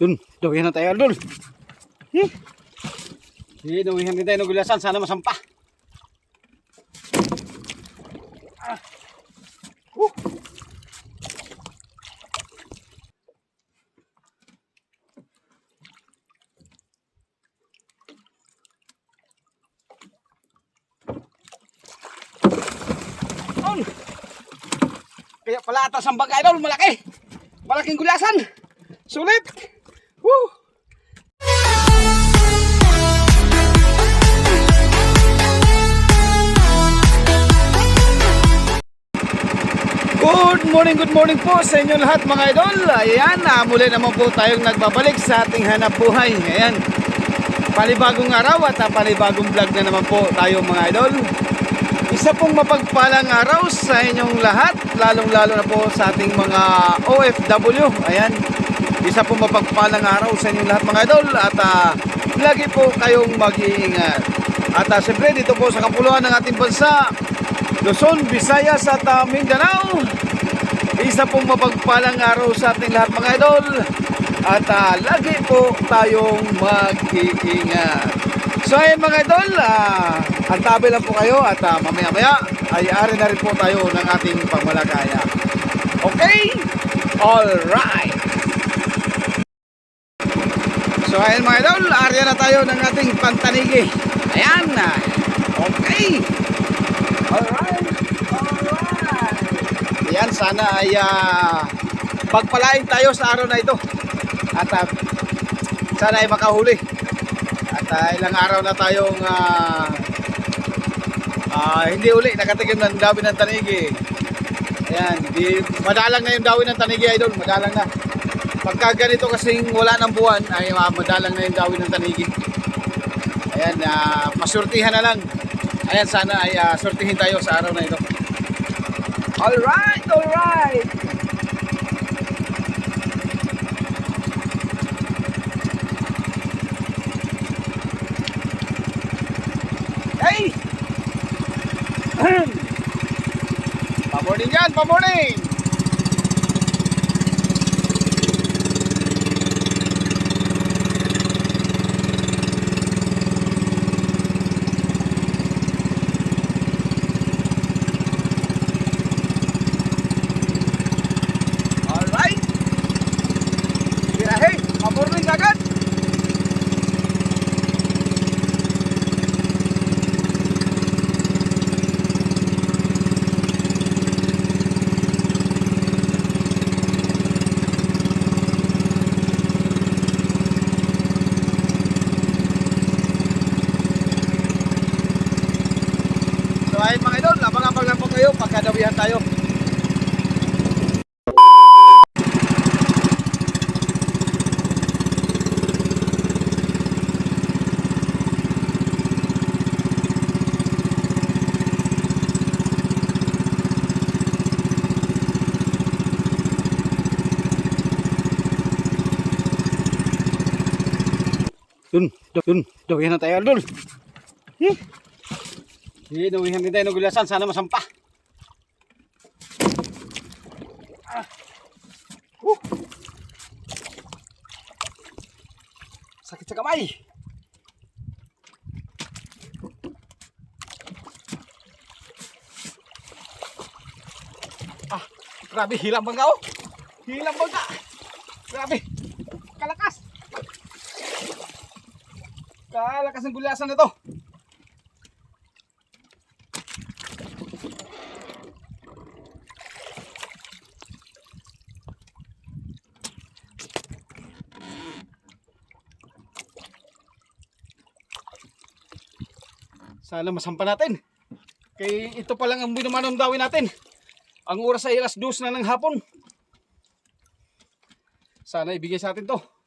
Yun, dawihan na tayo, Aldol. Eh, eh dawihan din tayo ng gulasan. Sana masampa. Ah. Uh. On. Kaya pala atas ang bagay, Idol. Malaki. Malaking gulasan. Sulit. Woo. Good morning, good morning po sa inyo lahat mga idol. Ayan, ah, muli naman po tayong nagbabalik sa ating hanap buhay. Ayan, panibagong araw at ah, panibagong vlog na naman po tayo mga idol. Isa pong mapagpalang araw sa inyong lahat, lalong-lalo na po sa ating mga OFW. Ayan, isa pong mapagpalang araw sa inyong lahat mga idol at ah, lagi po kayong mag-iingat. At uh, siyempre dito po sa kapuluan ng ating bansa, Luzon, Visayas at ah, Mindanao. Isa pong mapagpalang araw sa ating lahat mga idol. At ah, lagi po tayong mag-iingat. So ayun mga idol, uh, antabi lang po kayo at ah, mamaya-maya ay ari na rin po tayo ng ating pangmalagaya. Okay? Alright! So ayun mga idol, ari na tayo ng ating pantanigi. Ayan na. Okay. Alright. Alright. Ayan, sana ay ah, pagpalain tayo sa araw na ito. At ah, sana ay makahuli. At ah, ilang araw na tayong ah, ah, hindi uli nakatikim ng dawin ng tanigi. Ayan, di, madalang na yung dawin ng tanigi idol, madalang na. Pagka ganito kasing wala ng buwan, ay ah, madalang na yung dawin ng tanigi. Ayan, uh, pasurtihan na lang. Ayan, sana ay ah, surtihin tayo sa araw na ito. Alright, alright. Hey! Pamorning yan, pamorning! Alright! Birahe, pamorning agad! So ayun mga idol, abang-abang lang po kayo pagkadawihan tayo. Yun, dawihan na tayo, Aldol. Eh, eh, dawihan din tayo ng gulasan, sana masampa. Ah. Uh. Sakit sa kamay. Ah, grabe, hilang bangka oh. Hilang bangka. Grabe. Kalakas. Kalakas ng gulasan na to. Sana masampa natin. Kay ito pa lang ang binumanong dawin natin. Ang oras ay alas 2 na ng hapon. Sana ibigay sa atin to.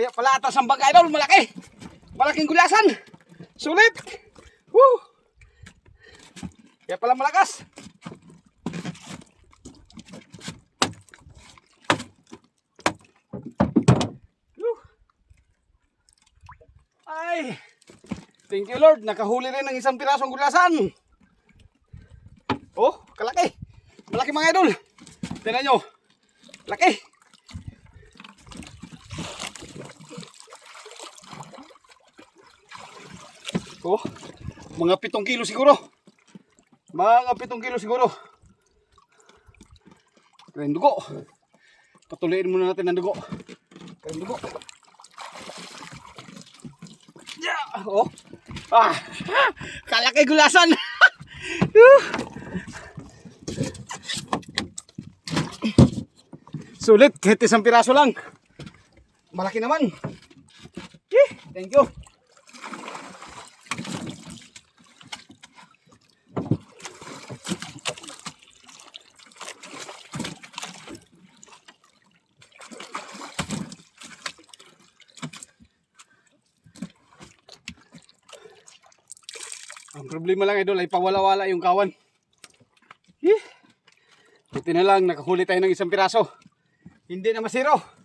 Kaya pala atas ang bag idol, malaki. Malaking gulasan. Sulit. Woo! Kaya pala malakas. Woo! Ay! Thank you Lord, nakahuli rin ng isang pirasong gulasan. Oh, kalaki. Malaki mga idol. Tingnan nyo. Laki. Oh, mga pitong kilo siguro. Mga pitong kilo siguro. Kaya dugo. Patuloyin muna natin ang dugo. Kaya dugo. Yeah. Oh. Ah. Kalaki gulasan. Sulit, kahit isang piraso lang. Malaki naman. Thank you. Ang problema lang idol ay pawala-wala yung kawan. Eh, buti na lang nakahuli tayo ng isang piraso. Hindi na masiro.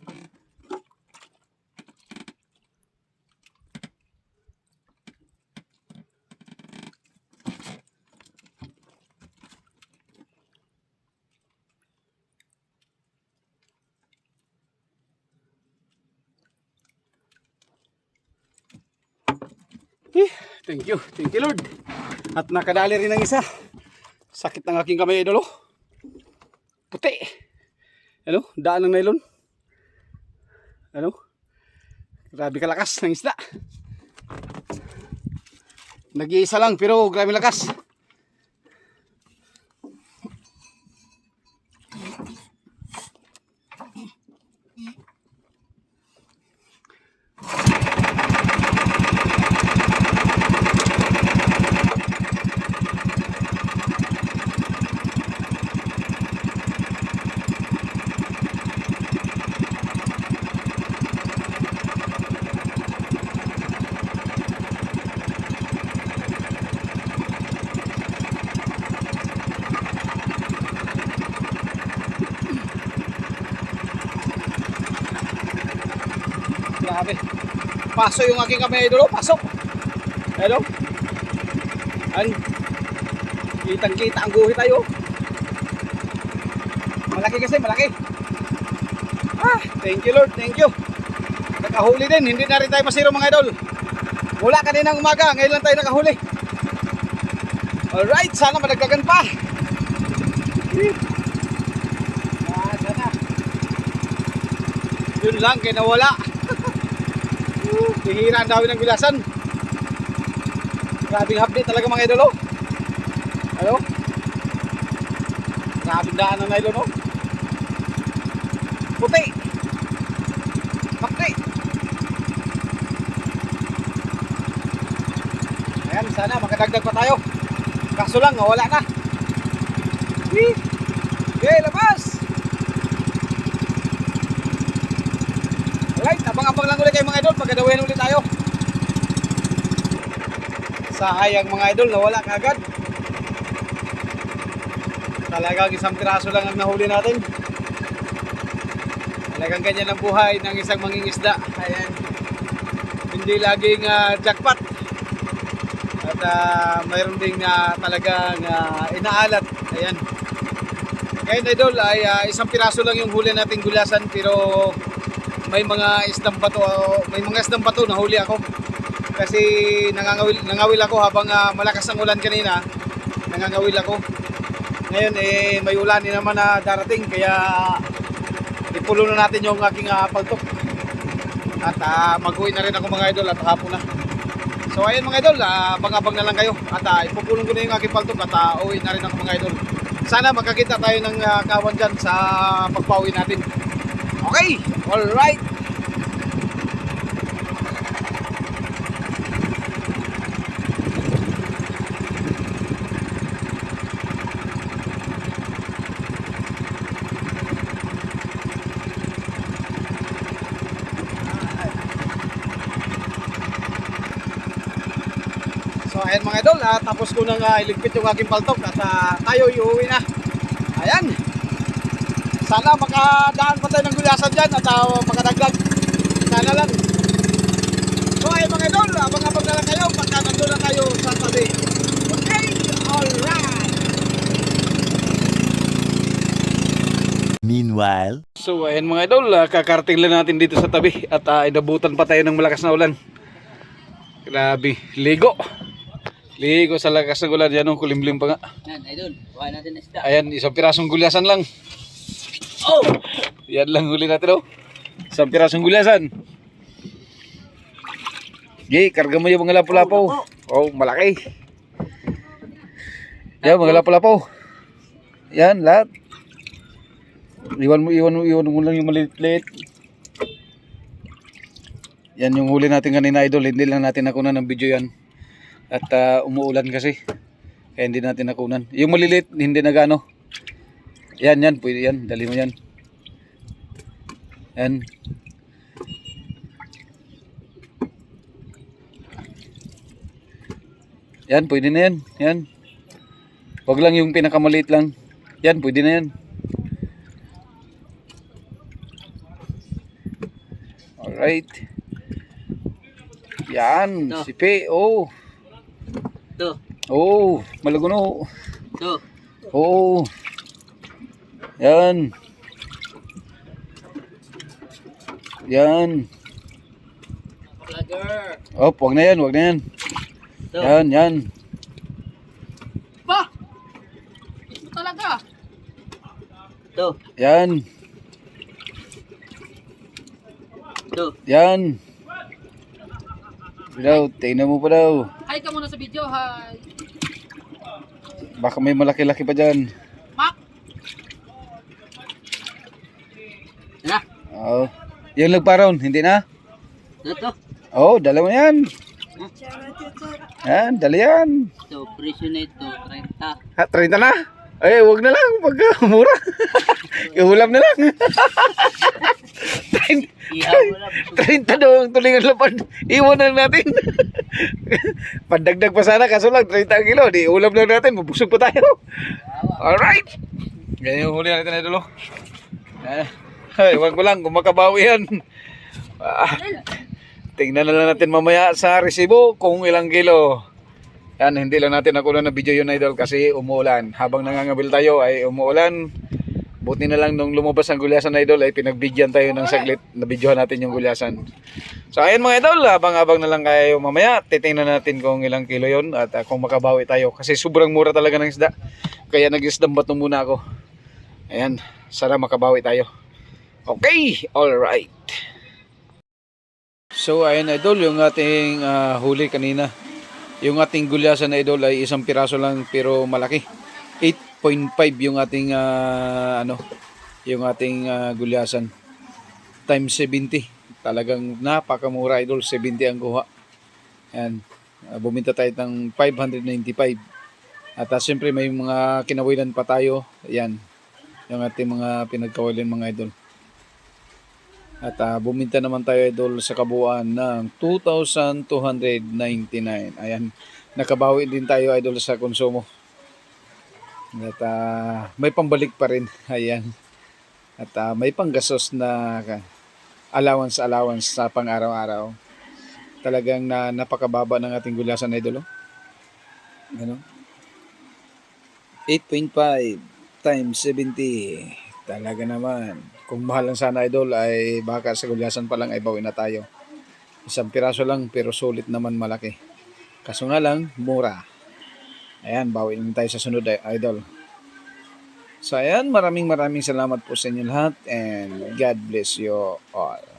Thank you, thank you Lord. At nakadali rin ng isa. Sakit ng aking kamay idol oh. Puti. Ano? Daan ng nylon. Ano? Grabe kalakas ng isda. Nag-iisa lang pero grabe lakas. Grabe. Paso yung aking kamay idol. Pasok. Hello? An? Kitang kita ang guhit tayo. Malaki kasi, malaki. Ah, thank you Lord, thank you. Nakahuli din, hindi na rin tayo masiro mga idol. Mula kaninang umaga, ngayon lang tayo nakahuli. Alright, sana madagdagan pa. Ah, sana. Yun lang, kaya nawala. Hihira ang dami ng bilasan. Grabing hapdi talaga mga idol, oh. Ayo. Grabing daan ng nylon, oh. Puti. Hapdi. Ayan, sana makadagdag pa tayo. Kaso lang, wala na. Okay, labas! Alright, abang-abang lang ulit kayo mga idol. Pagkadawayan ulit tayo. Sayang mga idol, nawala kagad. Talagang isang piraso lang ang nahuli natin. Talagang ganyan ang buhay ng isang mangingisda. Ayan. Hindi laging ah, jackpot. At ah, mayroon ding ah, talagang ah, inaalat. Ayan. Ngayon idol ay ah, isang piraso lang yung huli nating gulasan pero may mga isdang bato may mga isdang bato na huli ako. Kasi nangangawil nangawil ako habang ah, malakas ang ulan kanina. Nangangawil ako. Ngayon eh may ulan din naman na darating kaya ipulo na natin yung aking uh, paltok. At uh, mag-uwi na rin ako mga idol at hapon na. So ayun mga idol ah, abang-abang na lang kayo. At uh, ipupulong ko na yung aking paltok at uh, uwi na rin ako mga idol. Sana magkakita tayo ng ah, kawan dyan sa pagpauwi natin Okay, alright. So ayan mga idol, uh, tapos ko nang uh, iligpit yung aking paltok at uh, tayo iuwi na. Ayan. Sana makadaan pa tayo ng gulasan dyan at uh, makadagdag. Sana lang. So ayun mga idol, abang-abang na lang kayo pagka nandun na tayo sa tabi. Okay, alright. Meanwhile, So ayan mga idol, uh, kakarting lang natin dito sa tabi at uh, inabutan pa tayo ng malakas na ulan. Grabe, ligo. Ligo sa lakas ng ulan, yan oh, kulimlim pa nga. Yan, idol. Kuha natin na isda. Ayan, isang pirasong gulyasan lang. Oh! Yan lang huli natin oh. Isang pirasong gulyasan. Gay, karga mo yung mga lapo-lapo. Oh, malaki. Yan, mga lapo-lapo. Yan, lahat. Iwan mo, iwan mo, iwan mo lang yung maliit-liit. Yan yung huli natin kanina idol. Hindi lang natin nakunan ng video yan. At ah, umuulan kasi. Kaya hindi natin nakunan. Yung maliliit, hindi na gano. Yan, yan. Pwede yan. Dali mo yan. Yan. Yan, pwede na yan. Yan. Wag lang yung pinakamaliit lang. Yan, pwede na yan. Alright. Yan, Ito. sipi. Oh. Ito. Oh, malaguno. Ito. Oo. Yan. Yan. Vlogger. Oh, wag na yan, wag na yan. Ito. Yan, yan. Pa! Ito talaga. Ito. Yan. Ito. Yan. Daw, tingnan mo pa daw. Hi ka muna sa video, hi. Baka may malaki-laki pa dyan. Yung lagparon, hindi na? Ito. Oo, oh, dala mo yan. Yan, dala yan. Ito. Presyo na ito. 30. Ha, 30 na? Ay, wag na lang. Pag uh, mura. Iulam na lang. Ihaw mo lang. 30 daw ang tulingan lapad. Iwan na lang natin. Pandagdag pa sana kaso lang 30 ang kilo. Di ulam lang natin. Mabusog pa tayo. Alright. Ganyan yung huli natin idol. oh. Eh, Ay, wag ko lang kung yan. Ah, tingnan na lang natin mamaya sa resibo kung ilang kilo. Yan, hindi lang natin nakuha na video yun idol kasi umuulan. Habang nangangabil tayo ay umuulan. Buti na lang nung lumabas ang gulyasan idol ay pinagbigyan tayo ng saglit na videohan natin yung gulyasan. So ayun mga idol, abang-abang na lang kayo mamaya. Titingnan natin kung ilang kilo yon at uh, kung makabawi tayo. Kasi sobrang mura talaga ng isda. Kaya nag-isdam bato muna ako. Ayan, sana makabawi tayo. Okay, alright. So ayun idol, yung ating ah, huli kanina. Yung ating gulyasan na idol ay isang piraso lang pero malaki. 8.5 yung ating ah, ano, yung ating ah, gulyasan. Times 70. Talagang napakamura idol, 70 ang kuha. Yan. Ah, bumita tayo ng 595. At uh, siyempre may mga kinawilan pa tayo. Yan. Yung ating mga pinagkawilan mga idol. At ah, buminta naman tayo idol sa kabuuan ng 2,299. Ayan, nakabawi din tayo idol sa konsumo. At ah, may pambalik pa rin. Ayan. At ah, may panggasos na ka- allowance allowance sa pang-araw-araw. Talagang na napakababa ng ating gulasan idol. oh. Ano? 8.5 times 70. Talaga naman. Kung mahal lang sana idol ay baka sa gulyasan pa lang ay bawi na tayo. Isang piraso lang pero sulit naman malaki. Kaso nga lang, mura. Ayan, bawi naman tayo sa sunod idol. So ayan, maraming maraming salamat po sa inyo lahat and God bless you all.